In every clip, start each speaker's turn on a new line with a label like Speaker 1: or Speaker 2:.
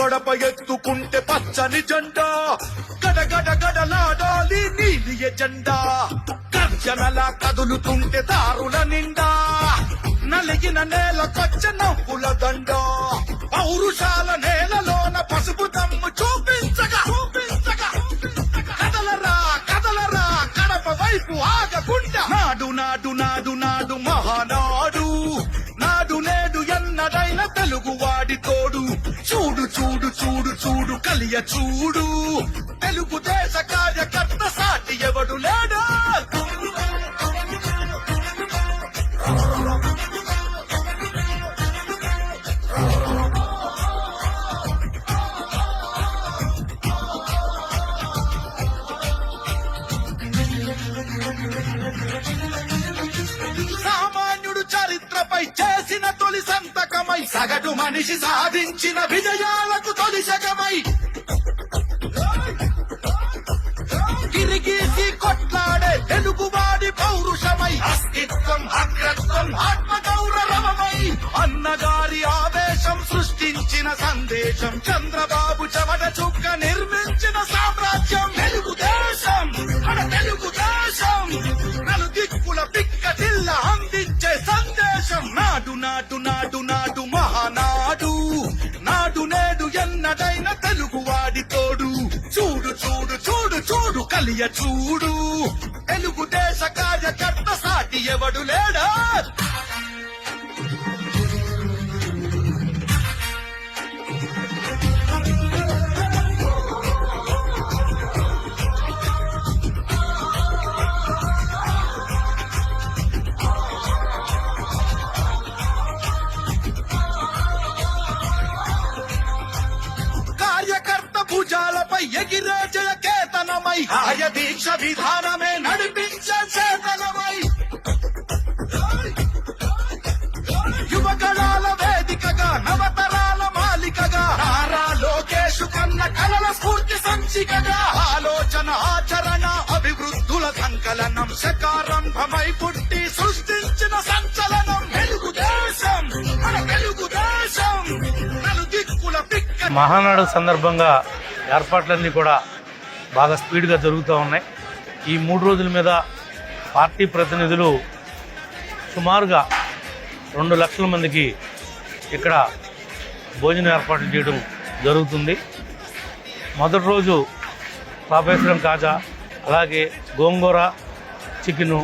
Speaker 1: గడప ఎత్తుకుంటే పచ్చని జెండా. గడగడ గడలాడాలి నీలి ఎజెండా గర్జనలా కదులుతుంటే దారుల నిండా. నలిగిన నేల కచ్చ నవ్వుల దండ. పౌరుషాల నేలలో చూడు కలియ చూడు. సగటు మనిషి సాధించిన విజయాలకు తొలి శకమై. గిరిగీసి కొట్లాడే తెలుగువాడి పౌరుషమై. అస్తిత్వం అగ్రత్వం ఆత్మ గౌరవమై అన్నగారి ఆవేశం సృష్టించిన సందేశం. చంద్రబాబు చెమట చుక్క నిర్మించిన సామ్రాజ్యం. తెలుగుదేశం మన తెలుగుదేశం నలు దిక్కుల పిక్క జిల్ల అందించే సందేశం. నాడు నాడు నాడు నాడు చూడు కలియ చూడు. తెలుగుదేశ కార్యకర్త సాటి ఎవడు లేడా? కార్యకర్త భుజాలపై ఎగిరే జయ కేతనమై ఆయ దీక్ష విధానమే నడిపించే చేతనమై యువగళాల వేదికగా నవతరాల మాలికగా నారా లోకేష్ కన్న కలల స్ఫూర్తి సంచికగా ఆలోచన ఆచరణ అభివృద్ధుల సంకలనం శకారంభమై పుట్టి సృష్టించిన సంచలనం. తెలుగుదేశం మన తెలుగుదేశం నలుదిక్కుల పిక్క
Speaker 2: మహానాడు సందర్భంగా ఏర్పాట్లన్నీ కూడా బాగా స్పీడ్గా జరుగుతూ ఉన్నాయి. ఈ మూడు రోజుల మీద పార్టీ ప్రతినిధులు సుమారుగా రెండు లక్షల మందికి ఇక్కడ భోజనం ఏర్పాట్లు చేయడం జరుగుతుంది. మొదటి రోజు పాపేశ్వరం కాజా అలాగే గోంగూర చికెను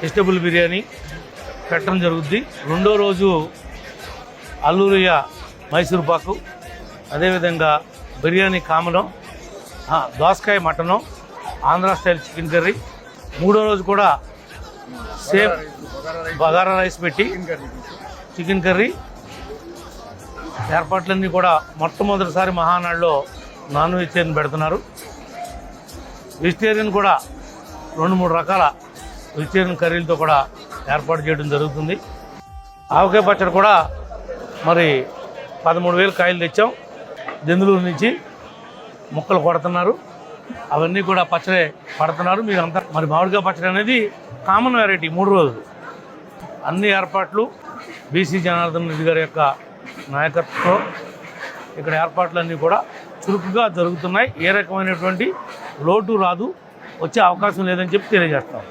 Speaker 2: వెజిటబుల్ బిర్యానీ పెట్టడం జరుగుద్ది. రెండో రోజు అల్లూరియ మైసూర్ పాకు అదేవిధంగా బిర్యానీ కామనం దోసకాయ mutton Andhra style chicken curry. మూడో రోజు కూడా సేమ్ బగారా రైస్ పెట్టి చికెన్ కర్రీ. ఏర్పాట్లన్నీ కూడా మొట్టమొదటిసారి మహానాడులో నాన్ వెజిటేరియన్ పెడుతున్నారు. వెజిటేరియన్ కూడా రెండు మూడు రకాల వెజిటేరియన్ కర్రీలతో కూడా ఏర్పాటు చేయడం జరుగుతుంది. ఆవకాయ పచ్చడి కూడా మరి పదమూడు వేలు కాయలు తెచ్చాం. దెందులూరు నుంచి ముక్కలు కొడుతున్నారు. అవన్నీ కూడా పచ్చడి పడుతున్నారు. మీరు అంతా మరి మామిడికాయ పచ్చడి అనేది కామన్ వెరైటీ మూడు రోజులు. అన్ని ఏర్పాట్లు బీసీ జనార్దన్ రెడ్డి గారి యొక్క నాయకత్వంలో ఇక్కడ ఏర్పాట్లన్నీ కూడా చురుకుగా జరుగుతున్నాయి. ఏ రకమైనటువంటి లోటు రాదు. వచ్చే అవకాశం లేదని చెప్పి తెలియజేస్తాం.